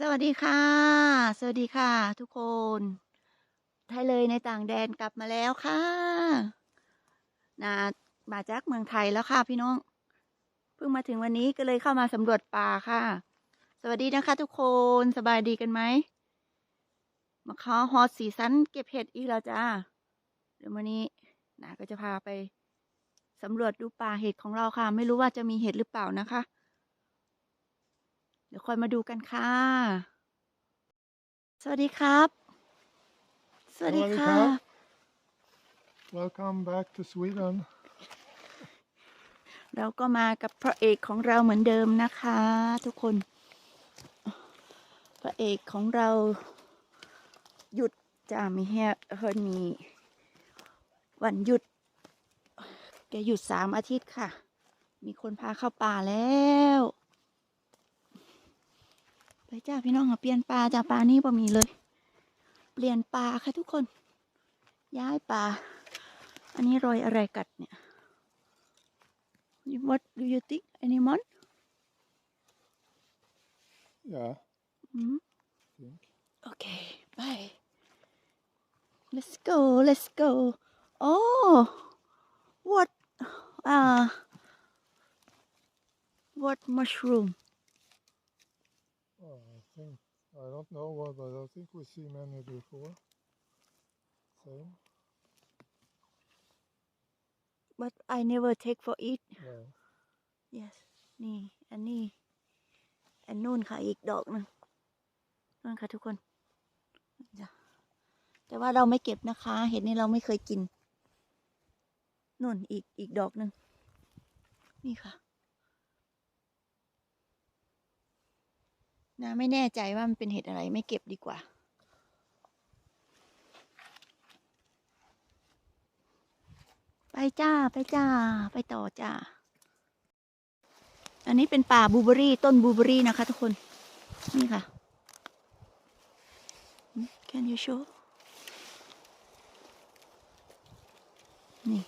สวัสดีค่ะ สวัสดีค่ะ ทุกคนไทยเลยในต่างแดนกลับมาแล้วค่ะนะมาจากเมืองไทยแล้วค่ะพี่น้อง เพิ่งมาถึงวันนี้ก็เลยเข้ามาสำรวจป่าค่ะ สวัสดีนะคะทุกคนสบายดีกันไหม มาข้าฮอตสีสันเก็บเห็ดอีกแล้วจ้า เดี๋ยววันนี้นะก็จะพาไปสำรวจดูป่าเห็ดของเราค่ะ ไม่รู้ว่าจะมีเห็ดหรือเปล่านะคะ ดี๋ยวคอยมาดูกันค่ะ สวัสดีครับ สวัสดีสวัสดีค่ะครับ Welcome back to Sweden. เราก็มากับพระเอกของเราเหมือนเดิมนะคะ ทุกคน พระเอกของเราหยุดจะมีแฮเฮิรนมีวันหยุด แกหยุดสามอาทิตย์ค่ะ มีคนพาเข้าป่าแล้วไป จ้าพี่น้องค่ะเปลี่ยนป่าจากป่านี้บ่มีเลย เปลี่ยนป่าค่ะทุกคน ย้ายป่าอันนี้รอยอะไรกัดเนี่ย What do you think? Anyone? Yeah, Mm? I think. Okay, bye. Let's go, let's go. Oh, what? Uh, what mushroom? Oh, I think I don't know what, but I think we see many before. Same. But I never take for it. Yeah. Yes นี่ อันนี้ อันนู่นค่ะ อีกดอกหนึงนู่นค่ะทุกคนจ้ะแต่ว่าเราไม่เก็บนะคะ เห็ดนี่เราไม่เคยกินนู่นอีกอีกดอกหนึ่งนี่ค่ะ นะไม่แน่ใจว่ามันเป็นเห็ดอะไรไม่เก็บดีกว่า ไปจ้าไปจ้า ไปต่อจ้า อันนี้เป็นป่าบูเบอรี่ต้นบูเบอรี่นะคะทุกคน นี่ค่ะ Can you show นี่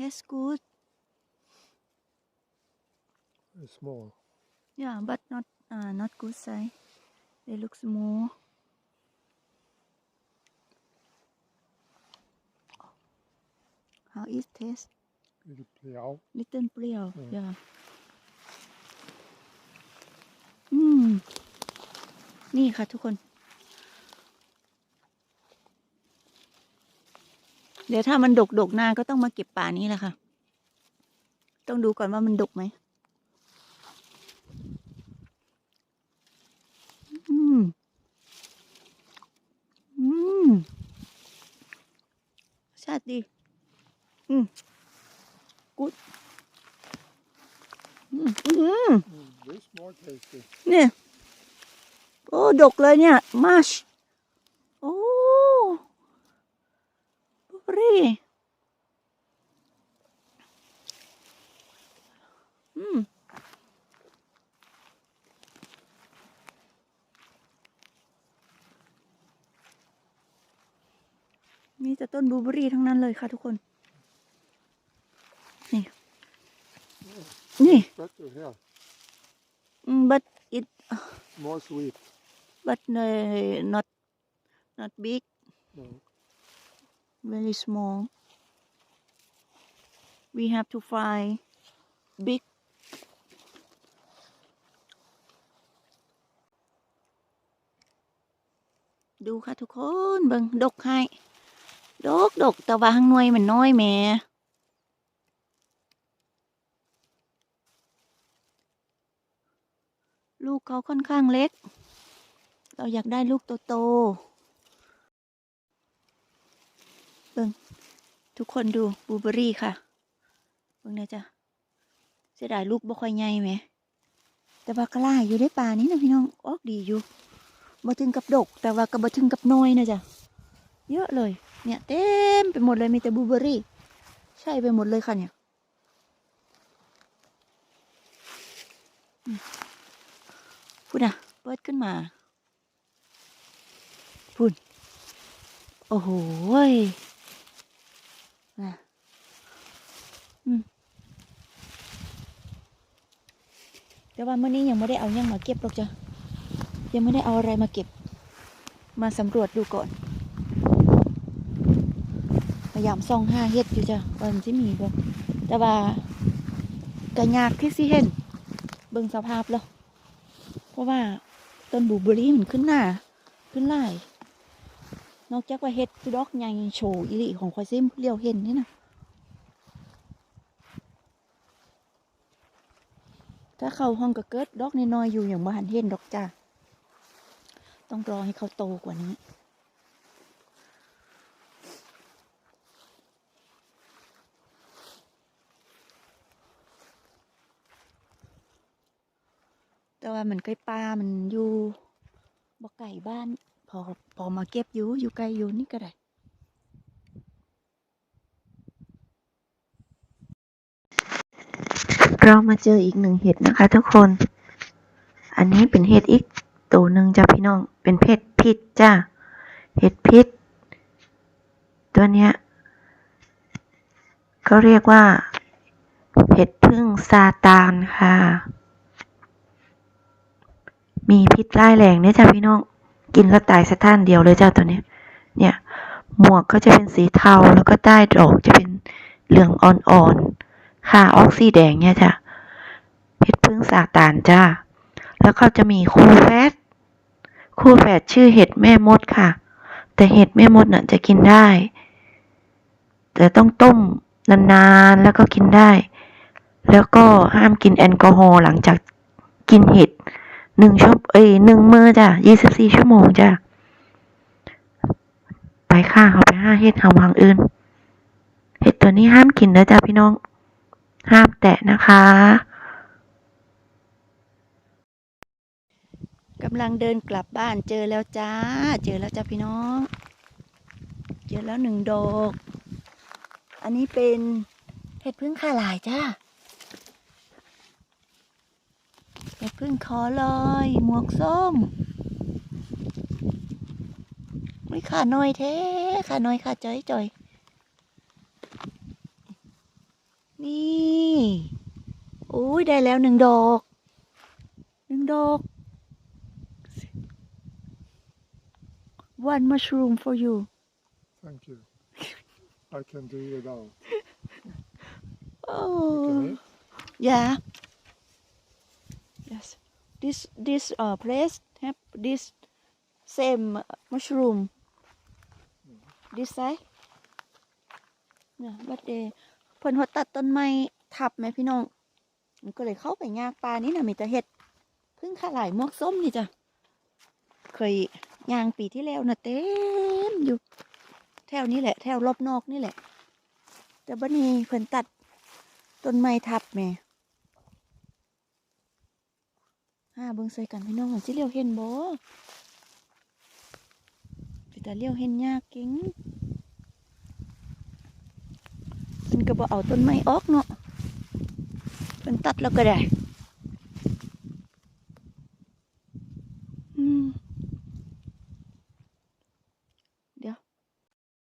อืม taste good Very small. yeah but not uh, not good size they look small how is taste Little plow. ลิตเติ้ลเปรี้ยวอืมอย่าอืมนี่ค่ะทุกคน เดี๋ยวถ้ามันดกดกๆหน้าก็ต้องมาเก็บป่านี้แหละค่ะ ต้องดูก่อนว่ามันดกไหมอืม อืม ชาติดี อืมกุดอืมอืม Mm, this more tasty. เนี่ย โอ้ ดกเลยเนี่ย มาช โอ้บลูเบอ รี่อืมมีแต่ต้นบลูเบอรี่ทั้งนั้นเลยค่ะทุกคน นี่ นี่ Better here. อืม but it More sweet. but uh, not not big No. Very small we have to find big ดูค่ะทุกคนเบิ่งดกให้ดกดกแต่ว่าข้างหน่วยมันน้อยแม่ลูกเขาค่อนข้างเล็ก เราอยากได้ลูกโตๆเบิ่งทุกคนดูบลูเบอรี่ค่ะเบิ่งนะจ๊ะเสียดายลูกบ่ค่อยใหญ่ไหม แต่ว่ากล้าอยู่ได้ป่านี้นะพี่น้องออกดีอยู่บ่ถึงกับดก แต่ว่าก็บ่ถึงกับน้อยนะจ๊ะเยอะเลย เนี่ยเต็มไปหมดเลยมีแต่บลูเบอรี่ ใช่ไปหมดเลยค่ะเนี่ยพูดนะเปิดขึ้นมาพูดโอ้โห นะแต่ว่าเมื่อนี้ยังไม่ได้เอายังมาเก็บหรอกจ้ะยังไม่ได้เอาอะไรมาเก็บ มาสำรวจดูก่อน พยายามซ่องห้าเฮ็ดอยู่จ้ะวันที่มีบ่แต่ว่ากระยากที่สิเห็น เบิ่งสภาพแล้ว เพราะว่าต้นบูเบอรี่มันขึ้นหน้า ขึ้นหลาย นอกจากว่าเห็ดดอกใหญ่โชว์อิลิของควายซิมเลี้ยวเห็นนี่นะถ้าเข้าห้องก็เกิดดอกน้อยๆอยู่อย่างบ้านเห็นดอกจ้าต้องรอให้เขาโตกว่านี้แต่ว่ามันใกล้ป่ามันอยู่บ่ไก่บ้าน พอพอมาเก็บอยู่อยู่ไกลอยู่นี่ก็ได้เรามาเจออีกหนึ่งเห็ดนะคะทุกคน อันนี้เป็นเห็ดอีกตัวหนึ่งจ้าพี่น้อง เป็นเห็ดพิษจ้าเห็ดพิษ ตัวเนี้ย ก็เรียกว่าเห็ดพึ่งซาตานค่ะ มีพิษร้ายแรงเนี่ยจ้าพี่น้อง กินแล้วตายสะท่านเดียวเลยเจ้าตัวนี้ เนี่ย หมวกก็จะเป็นสีเทาแล้วก็ใต้ดอกจะเป็นเหลืองอ่อนๆค่ะออกสีแดงเนี่ยจ้ะเพชรพึ่งสาตานจ้า แล้วก็จะมีคู่แฝดคู่แฝดชื่อเห็ดแม่มดค่ะ แต่เห็ดแม่มดน่ะจะกินได้ แต่ต้องต้มนานๆแล้วก็กินได้ แล้วก็ห้ามกินแอลกอฮอล์หลังจากกินเห็ด หนึ่งชั่วเอ้ยหนึ่งมือจ้ะยี่สิบสี่ชั่วโมงจ้ะไปค่ะเขาไปห้าเห็ดหาวังอื่น เห็ดตัวนี้ห้ามกินนะจ้ะพี่น้อง ห้ามแตะนะคะกำลังเดินกลับบ้านเจอแล้วจ้า เจอแล้วจ้าพี่น้อง เจอแล้วหนึ่งดอก อันนี้เป็นเห็ดพึ่งขาหลายจ้า เห็ดพึ่งคอลอย หมวกส้มไม่ขาน้อยแท้ขาน้อยขาจ้อยจ่อยนี่โอ้ยได้แล้วหนึ่งดอกหนึ่งดอก one mushroom for you Thank you. I can do without. You oh can eat? yeah yes this this uh place have this same uh, mushroom this side เนี่ยบัดเดเพิ่นหดตัดต้นไม้ทับไหมพี่น้องมันก็เลยเข้าไปยากปลานี่นะมีแต่เห็ดพึ่งขาหลายมวกส้มนี่จ้ะเคยยางปีที่แล้วนะเต็มอยู่ แถวนี้แหละ แถวรอบนอกนี่แหละ แต่บัดนี้เพิ่นตัดต้นไม้ทับแหม่ห้าเบิ่งใส่กันพี่น้องว่าสิเลี้ยวเห็นบ่แต่เลี้ยวเห็นยากเก่งเพิ่นก็บ่เอาต้นไม้ออกเนาะเพิ่นตัดแล้วก็ได้เดี๋ยว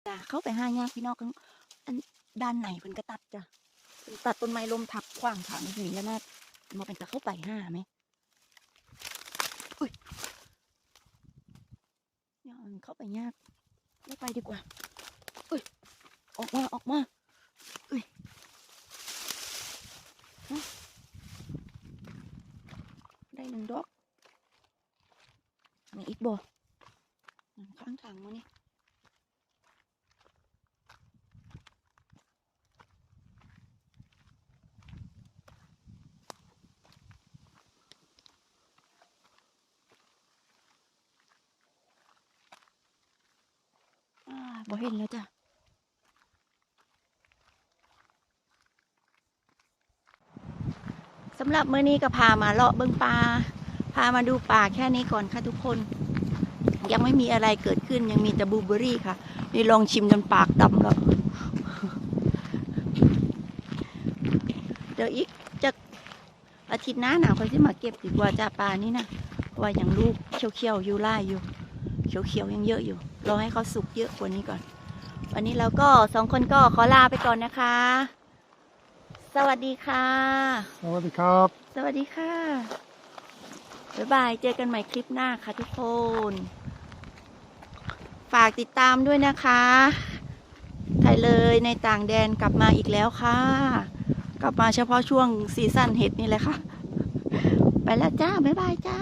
จ้ะเข้าไปห้างยากพี่น้องกันด้านไหนเพิ่นก็ตัดจ้ะตัดต้นไม้ลมทับขวางทางอย่างนี้นะมาเป็นจะเข้าไปห้าไหมอุ้ยเนี่ ยมันเข้าไปยาก ไม่ไปดีกว่าอุ้ยออกมาออกมาอุ้ยได้หนึ่งดอกมีอีกบ่ข้างทางมานี่ บ่เห็นแล้วจ้ะสำหรับมื้อนี้ก็พามาเลาะเบิ่งปลา พามาดูป่าแค่นี้ก่อนค่ะทุกคน ยังไม่มีอะไรเกิดขึ้นยังมีแต่บูเบอรี่ค่ะ นี่ลองชิมจนปากดำแล้ว เดี๋ยวอีกจะอาทิตย์หน้าหนาวค่อยสิมาเก็บดีกว่าจ้าปลานี่นะเพราะว่างลูกเขียวๆอยู่ล่อยู่ เขียวๆยังเยอะอยู่ รอให้เขาสุกเยอะกว่านี้ก่อน วันนี้เราก็สองคนก็ขอลาไปก่อนนะคะสสวัสดีค่ะ Sawadee krap. สวัสดีค่ะ บ๊ายบาย เจอกันใหม่คลิปหน้าค่ะทุกคน ฝากติดตามด้วยนะคะ ไทยเลยในต่างแดนกลับมาอีกแล้วค่ะ กลับมาเฉพาะช่วงซีซั่นเห็ดนี่แหละค่ะ ไปแล้วจ้า บ๊ายบายจ้า